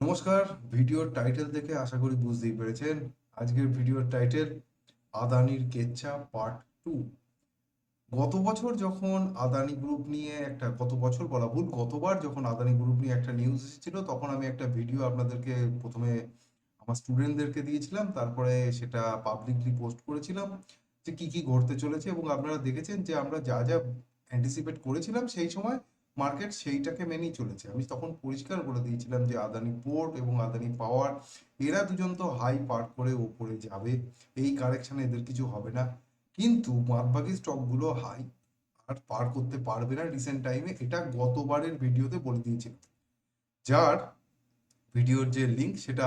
নমস্কার, ভিডিওর টাইটেল দেখে আশা করি বুঝতেই পেরেছেন। আজকের ভিডিওর টাইটেল আদানির কেচ্ছা পার্ট টু গত বছর যখন আদানি গ্রুপ নিয়ে একটা, গত বছর বলা ভুল, গতবার যখন আদানি গ্রুপ নিয়ে একটা নিউজ এসেছিল, তখন আমি একটা ভিডিও আপনাদেরকে প্রথমে আমার স্টুডেন্টদেরকে দিয়েছিলাম, তারপরে সেটা পাবলিকলি পোস্ট করেছিলাম যে কি কি ঘটতে চলেছে এবং আপনারা দেখেছেন যে আমরা যা যা অ্যান্টিসিপেট করেছিলাম সেই সময় মার্কেট সেইটাকে মেনেই চলেছে। আমি তখন পরিষ্কার বলে দিয়েছিলাম যে আদানি পোর্ট এবং আদানি পাওয়ার এরা দুজন তো হাই পার করে ওপরে যাবে, এই কারেকশনে এদের কিছু হবে না। কিন্তু বাদবাকি স্টকগুলো হাই আর পার করতে পারবে না রিসেন্ট টাইমে এটা গতবারের ভিডিওতে বলে দিয়েছিলাম। যার ভিডিওর যে লিঙ্ক সেটা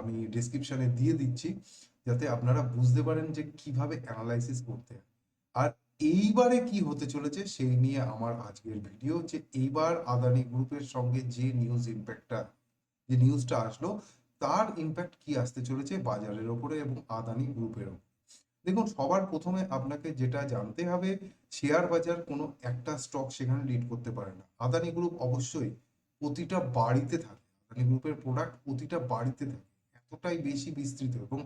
আমি ডিসক্রিপশনে দিয়ে দিচ্ছি, যাতে আপনারা বুঝতে পারেন যে কীভাবে অ্যানালাইসিস করতে আর এইবারে কি হতে চলেছে সেই নিয়ে আমার আজকের ভিডিও যে এইবার আদানি গ্রুপের সঙ্গে যে নিউজ ইম্প্যাক্টটা যে নিউজটা আসলো, তার ইম্প্যাক্ট কি আসতে চলেছে বাজারের ওপরে এবং আদানি গ্রুপের ওপর দেখুন, সবার প্রথমে আপনাকে যেটা জানতে হবে শেয়ার বাজার কোনো একটা স্টক সেখানে লিড করতে পারে না। আদানি গ্রুপ অবশ্যই প্রতিটা বাড়িতে থাকে। আদানি গ্রুপের প্রোডাক্ট প্রতিটা বাড়িতে থাকে। এতটাই বেশি বিস্তৃত এবং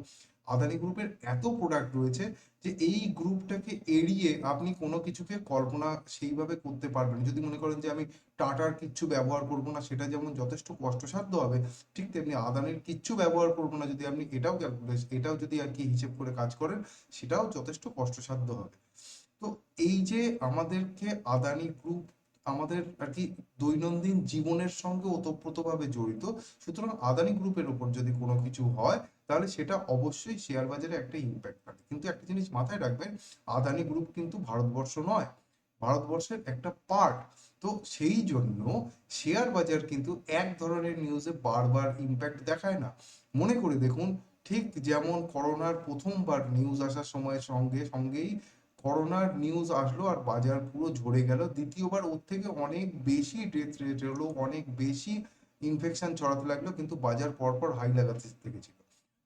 আদানি গ্রুপের এত প্রোডাক্ট রয়েছে যে এই গ্রুপটাকে এড়িয়ে আপনি কোনো কিছুকে কল্পনা সেইভাবে করতে পারবেন যদি মনে করেন যে আমি টাটার কিচ্ছু ব্যবহার করব না, সেটা যেমন যথেষ্ট কষ্টসাধ্য হবে, ঠিক তেমনি আদানির কিচ্ছু ব্যবহার করব না যদি আপনি এটাও ক্যালকুলেশন এটাও যদি আর কি হিসেব করে কাজ করেন, সেটাও যথেষ্ট কষ্টসাধ্য হবে। তো এই যে আমাদেরকে আদানি গ্রুপ আমাদের আর কি দৈনন্দিন জীবনের সঙ্গে ওতপ্রোতভাবে জড়িত, সুতরাং আদানি গ্রুপের ওপর যদি কোনো কিছু হয় তাহলে সেটা অবশ্যই শেয়ার বাজারে একটা ইম্প্যাক্ট ফেলে কিন্তু একটা জিনিস মাথায় রাখবেন, আদানি গ্রুপ কিন্তু ভারতবর্ষ নয়, ভারতবর্ষের একটা পার্ট তো সেই জন্য শেয়ার বাজার কিন্তু এক ধরনের নিউজে বারবার ইম্প্যাক্ট দেখায় না। মনে করে দেখুন, ঠিক যেমন করোনার প্রথমবার নিউজ আসার সময়ের সঙ্গে সঙ্গেই করোনার নিউজ আসলো আর বাজার পুরো ঝরে গেল। দ্বিতীয়বার ওর থেকে অনেক বেশি ডেথ রেট হলো অনেক বেশি ইনফেকশন ছড়াতে লাগল, কিন্তু বাজার পরপর হাই লাগাতে থেকেছিল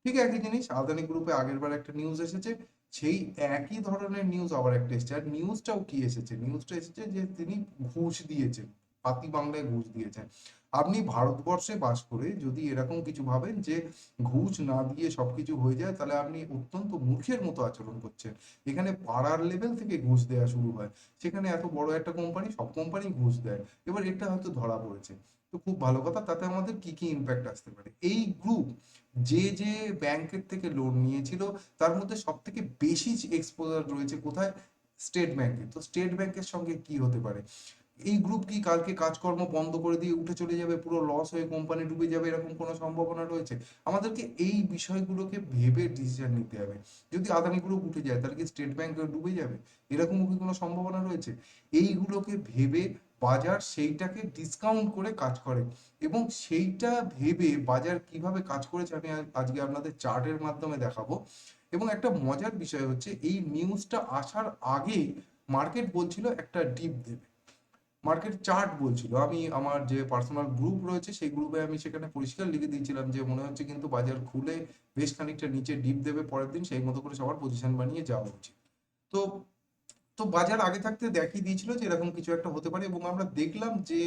ঠিক একই জিনিস, আদানি গ্রুপে আগের বার একটা নিউজ এসেছে, সেই একই ধরনের নিউজ আবার একটা এসেছে। আর নিউজটাও কি এসেছে? নিউজটা এসেছে যে তিনি ঘুষ দিয়েছেন পাতি বাংলায় ঘুষ দিয়েছেন। আপনি ভারতবর্ষে বাস করে যদি এরকম কিছু ভাবেন যে ঘুষ না দিয়ে সবকিছু হয়ে যায়, তাহলে আপনি অত্যন্ত মূর্খের মতো আচরণ করছেন। এখানে পাড়ার লেভেল থেকে ঘুষ দেওয়া শুরু হয়। সেখানে এত বড় একটা কোম্পানি সব কোম্পানি ঘুষ দেয়। এবার এটা হয়তো ধরা পড়েছে। তো খুব ভালো কথা, তাতে আমাদের কি কি ইম্প্যাক্ট আসতে পারে? এই গ্রুপ যে যে ব্যাংকের থেকে লোন নিয়েছিল, তার মধ্যে সব থেকে বেশি এক্সপোজার রয়েছে কোথায়? স্টেট ব্যাংকে তো স্টেট ব্যাংকের সঙ্গে কি হতে পারে? এই গ্রুপ কি কালকে কাজকর্ম বন্ধ করে দিয়ে উঠে চলে যাবে, পুরো লস হয়ে কোম্পানি ডুবে যাবে, এরকম কোনো সম্ভাবনা রয়েছে? আমাদেরকে এই বিষয়গুলোকে ভেবে ডিসিশন নিতে হবে। যদি আদানি গ্রুপ উঠে যায়, তাহলে কি স্টেট ব্যাংক ডুবে যাবে? এরকম কি কোনো সম্ভাবনা রয়েছে? এইগুলোকে ভেবে বাজার সেইটাকে ডিসকাউন্ট করে কাজ করে। এবং সেইটা ভেবে বাজার কীভাবে কাজ করেছে আমি আজকে আপনাদের চার্টের মাধ্যমে দেখাবো। এবং একটা মজার বিষয় হচ্ছে, এই নিউজটা আসার আগে মার্কেট বলছিল একটা ডিপ দেবে। মার্কেট চার্ট বলছিল। আমি আমার যে পার্সোনাল গ্রুপ রয়েছে, সেই গ্রুপে আমি সেখানে পরিষ্কার লিখে দিয়েছিলাম যে, মনে হচ্ছে কিন্তু বাজার খুলে বেশ খানিকটা নিচে ডিপ দেবে পরের দিন, সেই মতো করে সবার পজিশন বানিয়ে যাওয়া উচিত। তো তো বাজার আগে থাকতে দেখিয়ে দিয়েছিল যে এরকম কিছু একটা হতে পারে এবং আমরা দেখলাম যে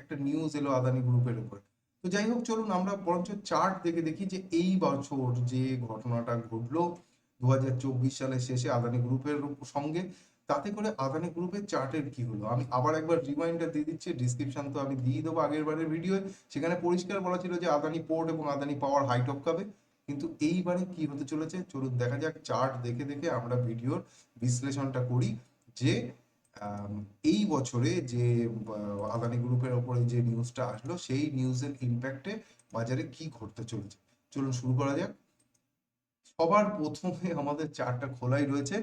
একটা নিউজ এলো আদানি গ্রুপের উপরে। তো যাই হোক, চলুন আমরা বরঞ্চ চার্ট দেখে দেখি যে এই বছর যে ঘটনাটা ঘটলো দু হাজার চব্বিশ সালের শেষে আদানি গ্রুপের সঙ্গে, তাতে করে আদানি গ্রুপের চার্টের কি হলো? আমি আবার একবার রিমাইন্ডার দিয়ে দিচ্ছি ডিসক্রিপশন তো আমি দিয়ে দেবো আগের বারের ভিডিও সেখানে পরিষ্কার বলা ছিল যে আদানি পোর্ট এবং আদানি পাওয়ার হাই টপকাবে কিন্তু এইবারে কি হতে চলেছে? চলুন দেখা যাক চার্ট দেখে দেখে আমরা ভিডিওর বিশ্লেষণটা করি। যে এই বছরে যে আদানি গ্রুপের ওপরে যে নিউজটা আসলো, সেই নিউজের ইম্প্যাক্টে বাজারে কি ঘটতে চলেছে? চলুন শুরু করা যাক। সবার প্রথমে আমাদের চার্টটা খোলাই রয়েছে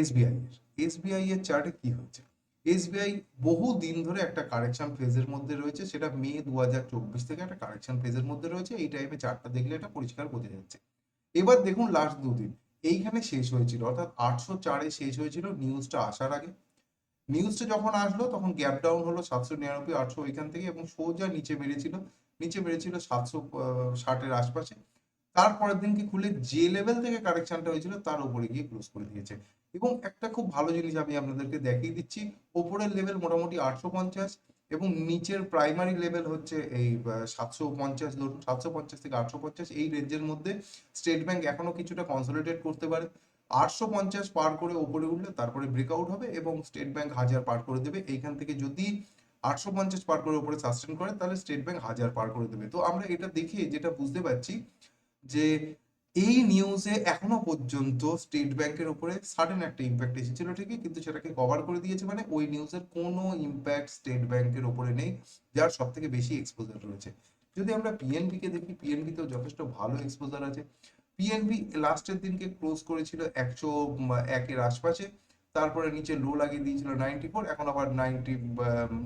এসবিআই এর। এসবিআই এর চার্টে কি হয়েছে? এসবিআই বহু দিন ধরে একটা কারেকশন ফেজের মধ্যে রয়েছে, সেটা মে দু হাজার চব্বিশ থেকে একটা কারেকশন ফেজের মধ্যে রয়েছে, এই টাইপে চার্টটা দেখলে এটা পরিষ্কার বোঝা যাচ্ছে। এবার দেখুন লাস্ট দুদিন। এইখানে শেষ হয়েছিল, অর্থাৎ আটশো চারে শেষ হয়েছিল নিউজটা আসার আগে। নিউজটা যখন আসলো, তখন গ্যাপ ডাউন হলো সাতশো নিরানব্বই, আটশো ওইখান থেকে এবং সোজা নিচে মেরেছিল নিচে মেরেছিল সাতশো ষাটের আশপাশে। তারপরের দিনকে খুলে যে লেভেল থেকে কারেকশনটা হয়েছিল, তার উপরে গিয়ে ক্লোজ করে দিয়েছে। এবং একটা খুব ভালো জিনিস আমি আপনাদেরকে দেখিয়ে দিচ্ছি, ওপরের লেভেল মোটামুটি আটশো পঞ্চাশ এবং নিচের প্রাইমারি লেভেল হচ্ছে এই সাতশো পঞ্চাশ ধরুন সাতশো পঞ্চাশ থেকে আটশো পঞ্চাশ এই রেঞ্জের মধ্যে স্টেট ব্যাংক এখনও কিছুটা কনসলিডেট করতে পারে। আটশো পঞ্চাশ পার করে ওপরে উঠলে তারপরে ব্রেকআউট হবে এবং স্টেট ব্যাংক হাজার পার করে দেবে। এইখান থেকে যদি আটশো পঞ্চাশ পার করে ওপরে সাস্টেন করে, তাহলে স্টেট ব্যাংক হাজার পার করে দেবে। তো আমরা এটা দেখে যেটা বুঝতে পারছি যে এই নিউজে এখনও পর্যন্ত স্টেট ব্যাংকের উপরে সাডেন একটা ইম্প্যাক্ট এসেছিল, ঠিকই? কিন্তু সেটাকে কভার করে দিয়েছে মানে ওই নিউজের কোনো ইম্প্যাক্ট স্টেট ব্যাংকের উপরে নেই, যার সব থেকে বেশি এক্সপোজার রয়েছে। যদি আমরা পিএনবি কে দেখি পিএনবি তেও যথেষ্ট ভালো এক্সপোজার আছে। পিএনবি লাস্টের দিনকে ক্লোজ করেছিল একশো একের আশপাশে, তারপরে নিচে লো লাগিয়ে দিয়েছিল নাইনটি ফোর এখন আবার ninety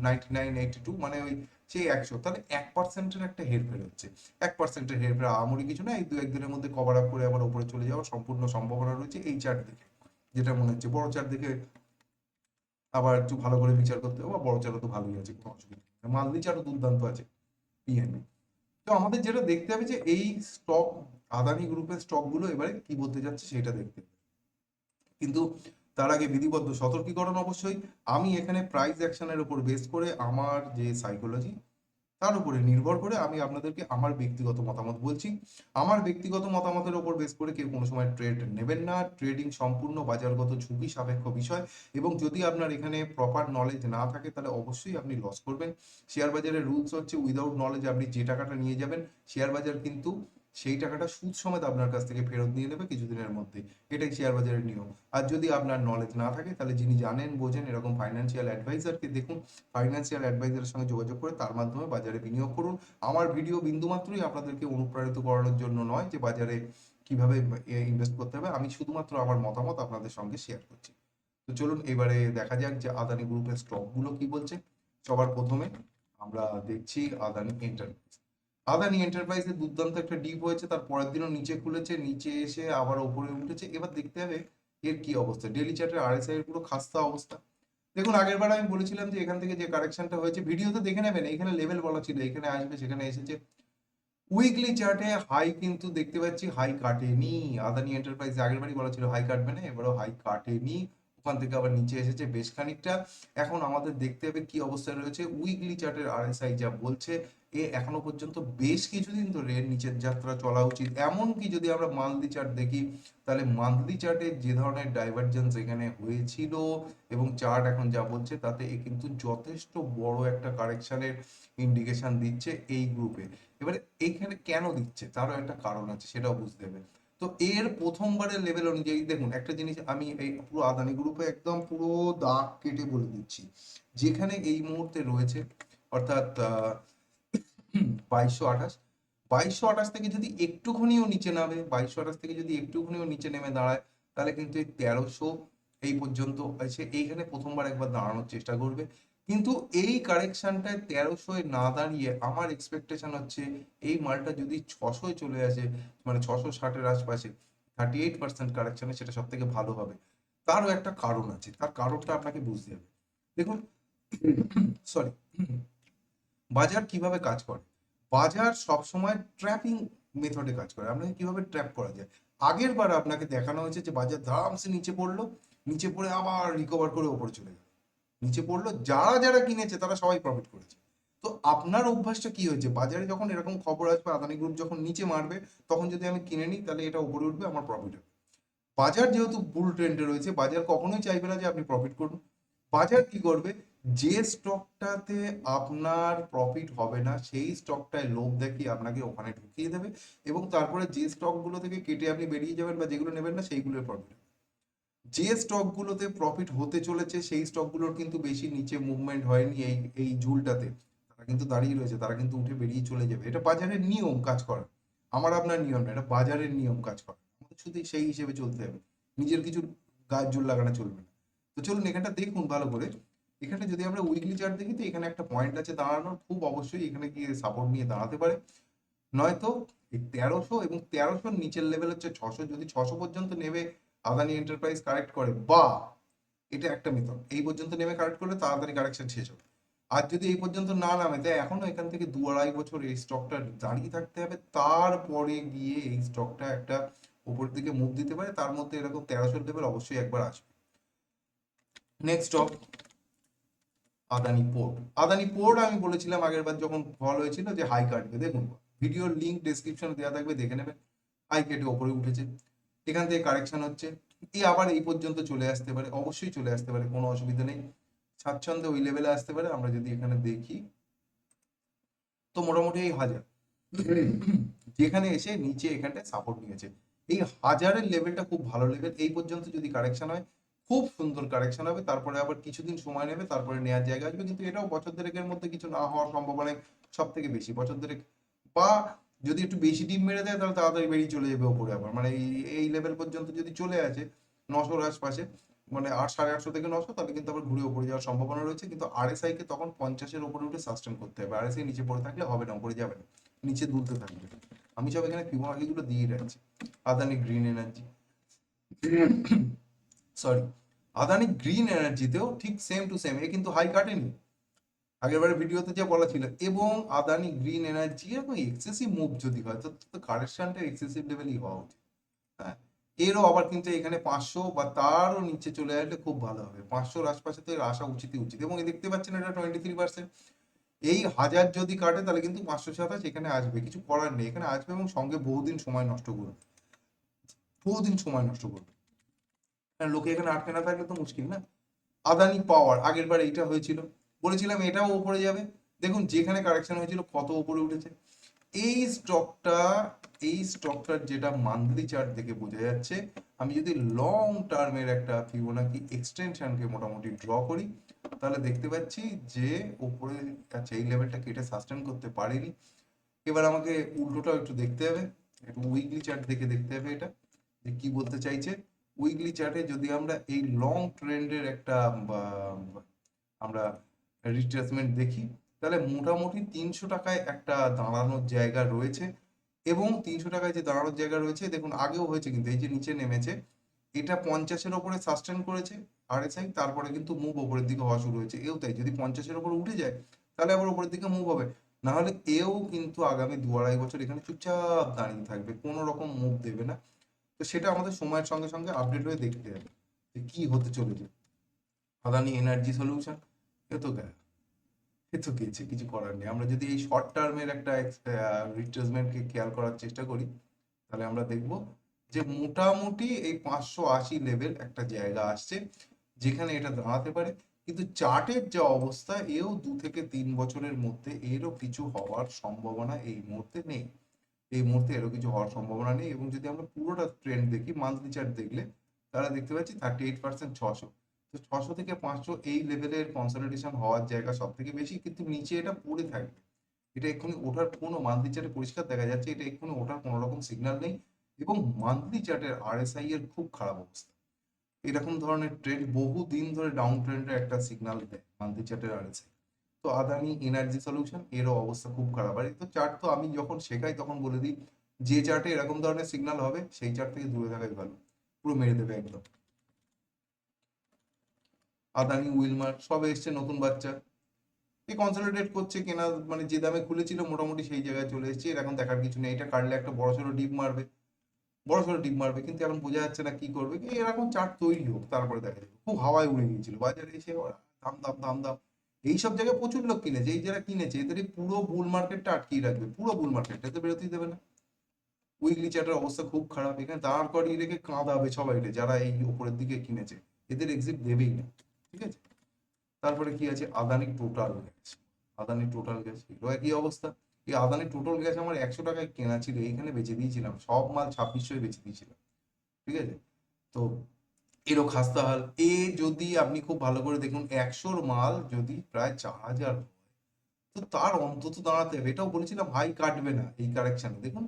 ninety nine eighty two মানে ওই সেই একশো তাহলে এক পার্সেন্টের একটা হেরফের হচ্ছে। এক পার্সেন্টের হেরফের আমরি কিছু না, এই দু একদিনের মধ্যে কভার আপ করে আবার উপরে চলে যাওয়ার সম্পূর্ণ সম্ভাবনা রয়েছে এই চার্ট দেখে। যেটা মনে হচ্ছে বড় চার্ট দেখে আবার একটু ভালো করে বিচার করতে হবে বড় চার্টও তো ভালোই আছে, কোনো অসুবিধা মান্থলি চার্টও দুর্দান্ত আছে পিএনবি তো আমাদের যেটা দেখতে হবে যে এই স্টক আদানি গ্রুপের স্টকগুলো এবারে কি বলতে যাচ্ছে সেটা দেখতে কিন্তু তার আগে বিধিবদ্ধ সতর্কীকরণ অবশ্যই। আমি এখানে প্রাইস অ্যাকশনের উপর বেস করে আমার যে সাইকোলজি তার উপরে নির্ভর করে আমি আপনাদেরকে আমার ব্যক্তিগত মতামত বলছি। আমার ব্যক্তিগত মতামতের উপর বেস করে কেউ কোনো সময় ট্রেড নেবেন না। ট্রেডিং সম্পূর্ণ বাজারগত ঝুঁকি সাপেক্ষ বিষয় এবং যদি আপনার এখানে প্রপার নলেজ না থাকে, তাহলে অবশ্যই আপনি লস করবেন। শেয়ার বাজারের রুলস হচ্ছে উইদাউট নলেজ আপনি যে টাকাটা নিয়ে যাবেন শেয়ার বাজার কিন্তু সেই টাকাটা সুদ সমেত আপনার কাছ থেকে ফেরত নিয়ে নেবে কিছুদিনের মধ্যে এটাই শেয়ার বাজারের নিয়ম। আর যদি আপনার নলেজ না থাকে, তাহলে যিনি জানেন, বোঝেন, এরকম ফাইন্যান্সিয়াল অ্যাডভাইজারকে দেখুন। ফাইন্যান্সিয়াল অ্যাডভাইজারের সঙ্গে যোগাযোগ করে তার মাধ্যমে বাজারে বিনিয়োগ করুন। আমার ভিডিও বিন্দুমাত্রই আপনাদেরকে অনুপ্রাণিত করানোর জন্য নয় যে বাজারে কীভাবে ইনভেস্ট করতে হবে। আমি শুধুমাত্র আমার মতামত আপনাদের সঙ্গে শেয়ার করছি। তো চলুন, এবারে দেখা যাক যে আদানি গ্রুপের স্টকগুলো কি বলছে। সবার প্রথমে আমরা দেখছি আদানি এন্টারপ্রাইজ আদানি এন্টারপ্রাইজে দুর্দান্ত একটা ডিপ হয়েছে, তার পরের দিনও নিচে খুলেছে, নিচে এসে আবার উপরে উঠেছে। এবার দেখতে হবে এর কি অবস্থা। ডেলি চার্টের আরএসআই এর পুরো খাস্তা অবস্থা। দেখুন, আগের বার আমি বলেছিলাম যে এখান থেকে যে কারেকশনটা হয়েছে, ভিডিওতে দেখে নেবেন, এখানে লেভেল বলা ছিল, এখানে আসবে, সেখানে এসেছে। উইকলি চার্টে হাই কিন্তু দেখতে পাচ্ছি হাই কাটেনি। আদানি এন্টারপ্রাইজ আগের বারই বলা ছিল হাই কাটবে না, এবারও হাই কাটেনি। ওখান থেকে আবার নিচে এসেছে। বেশ খানিকটা এখন আমাদের দেখতে হবে কি অবস্থায় রয়েছে। উইকলি চার্টের আর আরএসআই যা বলছে, এ এখনও পর্যন্ত বেশ কিছুদিন ধরে নিচের যাত্রা চলা উচিত। এমনকি যদি আমরা মান্থলি চার্ট দেখি, তাহলে মান্থলি চার্টে যে ধরনের ডাইভারজেন্স এখানে হয়েছিল এবং চার্ট এখন যা বলছে, তাতে এ কিন্তু যথেষ্ট বড় একটা কারেকশনের ইন্ডিকেশন দিচ্ছে এই গ্রুপে এবারে এইখানে কেন দিচ্ছে? তারও একটা কারণ আছে, সেটাও বুঝতে হবে। তো এর প্রথমবারের লেভেল অনুযায়ী দেখুন, একটা জিনিস আমি এই পুরো আদানি গ্রুপে একদম পুরো দাগ কেটে বলে দিচ্ছি। যেখানে এই মুহূর্তে রয়েছে, অর্থাৎ বাইশশো আঠাশ বাইশশো আঠাশ থেকে যদি একটুখানিও নিচে নামে, বাইশশো আঠাশ থেকে যদি একটুখানিও নিচে নেমে দাঁড়ায়, তাহলে কিন্তু এই তেরোশো এই পর্যন্ত আছে এইখানে প্রথমবার একবার দাঁড়ানোর চেষ্টা করবে। কিন্তু এই কারেকশনটায় তেরোশোয় না দাঁড়িয়ে আমার এক্সপেকটেশন হচ্ছে এই মালটা যদি ছশোয় চলে আসে মানে ছশো ষাটের আশপাশে থার্টি এইট পার্সেন্ট কারেকশনে সেটা সব থেকে ভালো হবে। তারও একটা কারণ আছে, তার কারণটা আপনাকে বুঝতে হবে। দেখুন সরি বাজার কীভাবে কাজ করে? বাজার সবসময় ট্র্যাপিং মেথডে কাজ করে। আপনাকে কীভাবে ট্র্যাপ করা যায়? আগের বার আপনাকে দেখানো হয়েছে যে বাজার ধারামসে নিচে পড়ল, নিচে পড়ে আবার রিকভার করে ওপরে চলে গেল। নিচে পড়ল, যারা যারা কিনেছে তারা সবাই প্রফিট করেছে। তো আপনার অভ্যাসটা কি হয়েছে? বাজারে যখন এরকম খবর আসবে, আদানি গ্রুপ যখন নিচে মারবে, তখন যদি আমি কিনে নিই, তাহলে এটা উপরে উঠবে, আমার প্রফিট হবে। বাজার যেহেতু বুল ট্রেন্ডে রয়েছে, বাজার কখনোই চাইবে না যে আপনি প্রফিট করুন। বাজার কি করবে? যে স্টকটাতে আপনার প্রফিট হবে না, সেই স্টকটায় লোভ দেখিয়ে আপনাকে ওখানে ঢুকিয়ে দেবে এবং তারপরে যে স্টকগুলো থেকে কেটে আপনি বেরিয়ে যাবেন বা যেগুলো নেবেন না, সেইগুলোর প্রফিট হবে। যে স্টকগুলোতে প্রফিট হতে চলেছে, সেই স্টকগুলোর কিন্তু বেশি নিচে মুভমেন্ট হয়নি এই এই ঝুলটাতে। তারা কিন্তু দাঁড়িয়ে রয়েছে, তারা কিন্তু উঠে বেরিয়ে চলে যাবে। এটা বাজারের নিয়ম কাজ করে। আমার আপনার নিয়ম না, এটা বাজারের নিয়ম কাজ করে। আমাদের শুধু সেই হিসেবে চলতে হবে। নিজের কিছু গাছ জোর লাগানো চলবে না। তো চলুন, এখানটা দেখুন ভালো করে। এখানে যদি আমরা উইকলি চার্ট দেখি, তো এখানে একটা পয়েন্ট আছে দাঁড়ানোর। খুব অবশ্যই এখানে গিয়ে সাপোর্ট নিয়ে দাঁড়াতে পারে। নয়তো তেরোশো এবং তেরোশোর নিচের লেভেল হচ্ছে ছশো। যদি ছশো পর্যন্ত নেবে আদানি এন্টারপ্রাইজ কারেক্ট করে, বা এটা একটা মেথড এই পর্যন্ত নেমে কারেক্ট করলে তাড়াতাড়ি কারেকশন শেষ হবে। আর যদি এই পর্যন্ত না নামে, তাই এখনও এখান থেকে দু আড়াই বছর এই স্টকটা দাঁড়িয়ে থাকতে হবে। তারপরে গিয়ে এই স্টকটা একটা উপর দিকে মুভ দিতে পারে, তার মধ্যে এরকম তেরোশো লেভেল অবশ্যই একবার আসবে। Next stock Adani port Adani port আমি বলেছিলাম আগের বার যখন ফল হয়েছিল যে হাই কাটবে দেখুন ভিডিওর লিঙ্ক ডেসক্রিপশনে দেওয়া থাকবে, দেখে নেবেন। হাই কেটে ওপরে উঠেছে। এখান থেকে কারেকশন হচ্ছে। এই আবার এই পর্যন্ত চলে আসতে পারে, অবশ্যই চলে আসতে পারে, কোনো অসুবিধা নেই। স্বাচ্ছন্দ্যে ওই লেভেলে আসতে পারে, আমরা যদি এখানে দেখি, তো মোটামুটি এই হাজার। যেখানে এসে নিচে এখানটায় সাপোর্ট নিয়েছে। এই হাজারের লেভেলটা খুব ভালো লেভেল এই পর্যন্ত যদি কারেকশন হয়, খুব সুন্দর কারেকশন হবে। তারপরে আবার কিছুদিন সময় নেবে, তারপরে নেওয়ার জায়গা আসবে। কিন্তু এটাও বছর দেড়েকের মধ্যে কিছু না হওয়ার সম্ভাবনা সব থেকে বেশি। বছর দেড়েক বা যদি একটু বেশি ডিম মেরে দেয়, তাহলে তাড়াতাড়ি বেরিয়ে চলে যাবে ওপরে আবার। মানে এই লেভেল পর্যন্ত যদি চলে আসে, নশোর আশপাশে মানে আট, সাড়ে আটশো থেকে নশো, তাহলে কিন্তু আবার ঘুরে ওপরে যাওয়ার সম্ভাবনা রয়েছে। কিন্তু আরএসআই কে তখন পঞ্চাশের ওপরে উঠে সাস্টেন করতে হবে। আরএসআই নিচে পড়ে থাকলে হবে না, উপরে যাবে না। নিচে দুলতে থাকবে। আমি সব এখানে ফিবোনাকি গুলো দিয়ে রাখছি। Adani green energy sorry Adani green এনার্জিতেও ঠিক সেম টু সেম এ কিন্তু হাই কাটেনি। আগের বারে ভিডিওতে যা বলা ছিল, এবং আদানি গ্রিন এনার্জি এবং এক্সেসিভ মুভ যদি হয়, তো তো কারেকশনটা এক্সেসিভ লেভেলই হওয়া উচিত। হ্যাঁ এরও আবার কিন্তু এখানে পাঁচশো বা তারও নিচে চলে আসলে খুব ভালো হবে। পাঁচশোর আশপাশে তো এর আসা উচিতই উচিত, এবং দেখতে পাচ্ছেন এটা টোয়েন্টি থ্রি পার্সেন্ট এই হাজার যদি কাটে, তাহলে কিন্তু পাঁচশো সাতাশ এখানে আসবে, কিছু করার নেই। এখানে আসবে এবং সঙ্গে বহুদিন সময় নষ্ট করবে। বহুদিন সময় নষ্ট করবে। কারণ লোকে এখানে আটকে না থাকলে তো মুশকিল না? আদানি পাওয়ার আগের বার এইটা হয়েছিল। বলেছিলাম এটাও উপরে যাবে। দেখুন, যেখানে কারেকশন হয়েছিল কত উপরে উঠেছে। এই স্টকটা এই স্টকটার যেটা মান্থলি চার্ট দেখে বোঝা যাচ্ছে, আমি যদি লং টার্মের একটা ফিবোনাকি এক্সটেনশনকে মোটামুটি ড্র করি, তাহলে দেখতে পাচ্ছি যে উপরে আচ্ছা এই লেভেলটা কেটে সাস্টেন করতে পারেনি। এবার আমাকে উল্টোটাও একটু দেখতে হবে, একটু উইকলি চার্ট দেখে দেখতে হবে এটা, যে কি বলতে চাইছে। উইকলি চার্টে যদি আমরা এই লং ট্রেন্ডের একটা আমরা রিট্রেসমেন্ট দেখি, তাহলে মোটামুটি তিনশো টাকায় একটা দাঁড়ানোর জায়গা রয়েছে। এবং তিনশো টাকায় যে দাঁড়ানোর জায়গা রয়েছে, দেখুন আগেও হয়েছে কিন্তু এই যে নিচে নেমেছে, এটা পঞ্চাশের ওপরে সাস্টেন করেছে আরএসআই তারপরে কিন্তু মুভ ওপরের দিকে হওয়া শুরু হয়েছে। এও তাই, যদি পঞ্চাশের ওপরে উঠে যায়, তাহলে আবার ওপরের দিকে মুভ হবে। না হলে এও কিন্তু আগামী দু আড়াই বছর এখানে চুপচাপ দাঁড়িয়ে থাকবে, কোনো রকম মুভ দেবে না। তো সেটা আমাদের সময়ের সঙ্গে সঙ্গে আপডেট হয়ে দেখতে হবে কি হতে চলেছে। আদানি এনার্জি সলিউশন এ তো গেল এ তো গেছে, কিছু করার নেই। আমরা যদি এই শর্ট টার্মের একটা রিট্রেসমেন্টকে খেয়াল করার চেষ্টা করি, তাহলে আমরা দেখব যে মোটামুটি এই পাঁচশো আশি লেভেল একটা জায়গা আসছে, যেখানে এটা দাঁড়াতে পারে। কিন্তু চার্টের যা অবস্থা, এও দু থেকে তিন বছরের মধ্যে এরও কিছু হওয়ার সম্ভাবনা এই মুহূর্তে নেই। এই মুহূর্তে এরও কিছু হওয়ার সম্ভাবনা নেই এবং যদি আমরা পুরোটা ট্রেন্ড দেখি মান্থলি চার্ট দেখলে, তাহলে দেখতে পাচ্ছি থার্টি এইট পার্সেন্ট ছশো। তো ছশো থেকে পাঁচশো এই লেভেলের কনসলিডেশন হওয়ার জায়গা সব থেকে বেশি, কিন্তু নিচে এটা পড়ে থাকবে। এটা এক্ষুনি ওঠার কোনো মান্থলি চার্টে পরিষ্কার দেখা যাচ্ছে, এটা এক্ষুনি ওঠার কোনো রকম সিগন্যাল নেই এবং মান্থলি চার্টের আরএসআই এর খুব খারাপ অবস্থা। এরকম ধরনের ট্রেন্ড বহু দিন ধরে ডাউন ট্রেন্ডের একটা সিগন্যাল দেয় মান্থলি চার্টের আরএসআই তো আদানি এনার্জি সলিউশন এরও অবস্থা খুব খারাপ। আর তো চার্ট তো আমি যখন শেখাই তখন বলে দিই, যে চার্টে এরকম ধরনের সিগন্যাল হবে, সেই চার্ট থেকে দূরে থাকাই ভালো। পুরো মেরে দেবে একদম। আদানি, উইলমার, সব এসছে নতুন বাচ্চা। এই কনসলিডেট করছে কেনা মানে যে দামে খুলেছিল মোটামুটি সেই জায়গায় চলে এসেছে। এর এখন দেখার কিছু নেই। এটা কাটলে একটা বড় সড়ো ডিপ মারবে। বড় সড়ো ডিপ মারবে। কিন্তু এখন বোঝা যাচ্ছে না কি করবে। এরকম চার্ট তৈরি হোক, তারপরে দেখা যাবে। খুব হাওয়ায় উড়ে গিয়েছিল। বাজারে এসে দাম দাম দাম দাম। এইসব জায়গায় প্রচুর লোক কিনেছে এই যারা কিনেছে, এদের পুরো বুল মার্কেটটা আটকিয়ে রাখবে। পুরো বুল মার্কেটটা তো বেরোতেই দেবে না। উইকলি চার্টের অবস্থা খুব খারাপ। এখানে দাঁড় করিয়ে রেখে কাঁদাবে সবাই যারা এই উপরের দিকে কিনেছে। এদের এক্সিট দেবেই না। ঠিক আছে? তারপরে কি আছে? Adani total gas Adani total gas এগুলো একই অবস্থা। এই আদানি টোটাল গ্যাস আমার একশো টাকায় কেনা ছিল। এইখানে বেচে দিয়েছিলাম। সব মাল ছাব্বিশশোয় বেচে দিয়েছিলাম। ঠিক আছে? তো এরও খাস্তা হাল। এ যদি আপনি খুব ভালো করে দেখুন, একশোর মাল যদি প্রায় চার হাজার তো তার অন্তত দাঁড়াতে হবে। এটাও বলেছিলাম, হাই কাটবে না এই কারেকশনে দেখুন,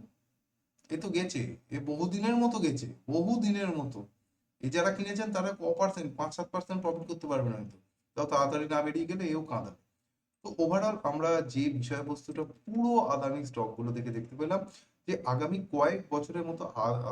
এ তো গেছে। এ বহুদিনের মতো গেছে। বহুদিনের মতো। এ যারা কিনেছেন, তারা ক পার্সেন্ট, পাঁচ সাত পার্সেন্ট প্রফিট করতে পারবে না হয়তো। তাও তাড়াতাড়ি না বেরিয়ে গেলে এও কাঁদাবে। তো ওভারঅল আমরা যে বিষয়বস্তুটা পুরো আদানি স্টকগুলো দেখে দেখতে পেলাম, যে আগামী কয়েক বছরের মতো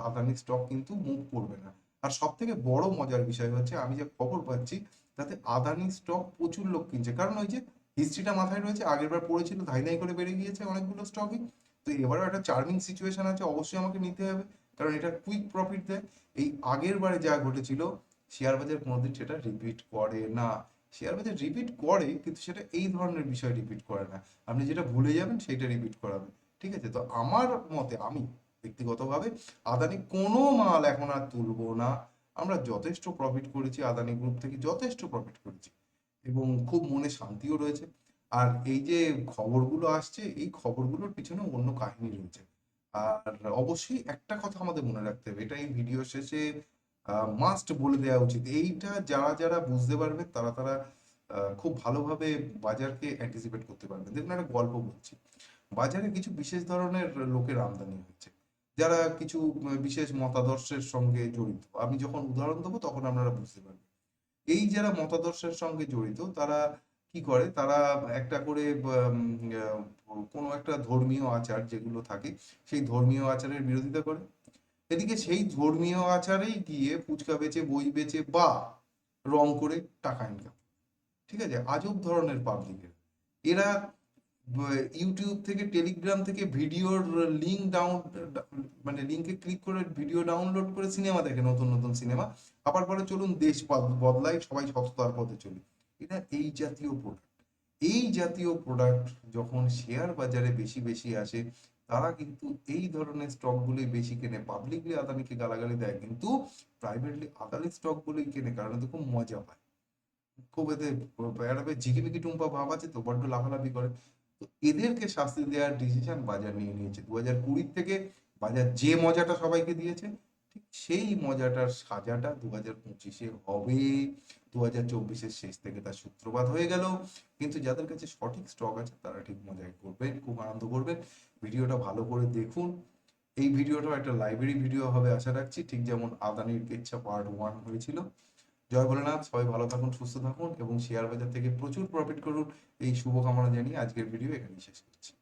আদানি স্টক কিন্তু মুভ করবে না। আর সব থেকে বড় মজার বিষয় হচ্ছে, আমি যে খবর পাচ্ছি, তাতে আদানি স্টক প্রচুর লোক কিনছে। কারণ ওই যে হিস্ট্রিটা মাথায় রয়েছে আগের বার পড়েছিল ধাই ধাই করে বেড়ে গিয়েছে অনেকগুলো স্টকই তো এবারও একটা চার্মিং সিচুয়েশন আছে, অবশ্যই আমাকে নিতে হবে। কারণ এটা কুইক প্রফিট দেয়। এই আগের বারে যা ঘটেছিল শেয়ার বাজার কোনোদিন সেটা রিপিট করে না। শেয়ার বাজার রিপিট করে, কিন্তু সেটা এই ধরনের বিষয় রিপিট করে না। আপনি যেটা ভুলে যাবেন সেটা রিপিট করাবেন। ঠিক আছে? তো আমার মতে, আমি ব্যক্তিগতভাবে, আদানি কোনো মাল এখন আর তুলবো না। আমরা যথেষ্ট প্রফিট করেছি, আদানি গ্রুপ থেকে যথেষ্ট প্রফিট করেছি। এবং খুব মনে শান্তিও রয়েছে। আর এই যে খবরগুলো আসছে, এই খবরগুলোর পিছনে অন্য কাহিনী রয়েছে। আর অবশ্যই একটা কথা আমাদের মনে রাখতে হবে এটা এই ভিডিও শেষে মাস্ট বলে দেওয়া উচিত। এইটা যারা যারা বুঝতে পারবে, তারা তারা খুব ভালোভাবে বাজারকে অ্যান্টিসিপেট করতে পারবে। দেখুন, একটা গল্প বলছি। বাজারে কিছু বিশেষ ধরনের লোকের আমদানি হয়েছে যারা কিছু বিশেষ মতাদর্শের সঙ্গে জড়িত। আমি যখন উদাহরণ দেবো, তখন আপনারা বুঝতে পারবেন। এই যারা মতাদর্শের সঙ্গে জড়িত, তারা কি করে? তারা একটা করে কোনো একটা ধর্মীয় আচার যেগুলো থাকে, সেই ধর্মীয় আচারের বিরোধিতা করে। এদিকে সেই ধর্মীয় আচারেই গিয়ে ফুচকা বেচে, বই বেচে বা রং করে টাকা ইনকাম ঠিক আছে? আজব ধরনের পাবলিকের এরা। ইউটিউব থেকে টেলিগ্রাম থেকে ভিডিওর লিঙ্ক ডাউন মানে লিঙ্কে ক্লিক করে ভিডিও ডাউনলোড করে সিনেমা দেখে, নতুন নতুন সিনেমা আবার পরে চলুন দেশ বদ- বদলায়, সবাই সততার পথে চলি। এটা এই জাতীয় প্রোডাক্ট এই জাতীয় প্রোডাক্ট যখন শেয়ার বাজারে বেশি বেশি আসে, তারা কিন্তু এই ধরনের স্টকগুলি বেশি কেনে। পাবলিকলি আদানিকে গালাগালি দেয়, কিন্তু প্রাইভেটলি আদানি স্টকগুলোই কেনে, কারণ খুব মজা পায়। খুব এতে একটা ঝিকিমিকি টুম্পা ভাব আছে তো, বড্ড লাফালাফি করে। তো এদেরকে শাস্তি দেওয়ার ডিসিশন বাজার নিয়ে নিয়েছে। দু হাজার কুড়ির থেকে বাজার যে মজাটা সবাইকে দিয়েছে ঠিক সেই মজাটার সাজাটা দু হাজার পঁচিশে হবে দু হাজার চব্বিশের শেষ থেকে তার সূত্রপাত হয়ে গেল। কিন্তু যাদের কাছে সঠিক স্টক আছে, তারা ঠিক মজায় করবেন, খুব আনন্দ করবেন। ভিডিওটা ভালো করে দেখুন। এই ভিডিওটাও একটা লাইব্রেরি ভিডিও হবে, আশা রাখছি। ঠিক যেমন আদানির ইচ্ছা পার্ট ওয়ান হয়েছিল। জয় ভোলেনাথ, সবাই ভালো থাকুন, সুস্থ থাকুন এবং শেয়ার বাজার থেকে প্রচুর প্রফিট করুন। এই শুভকামনা জানিয়ে আজকের ভিডিও এখানেই শেষ করছি।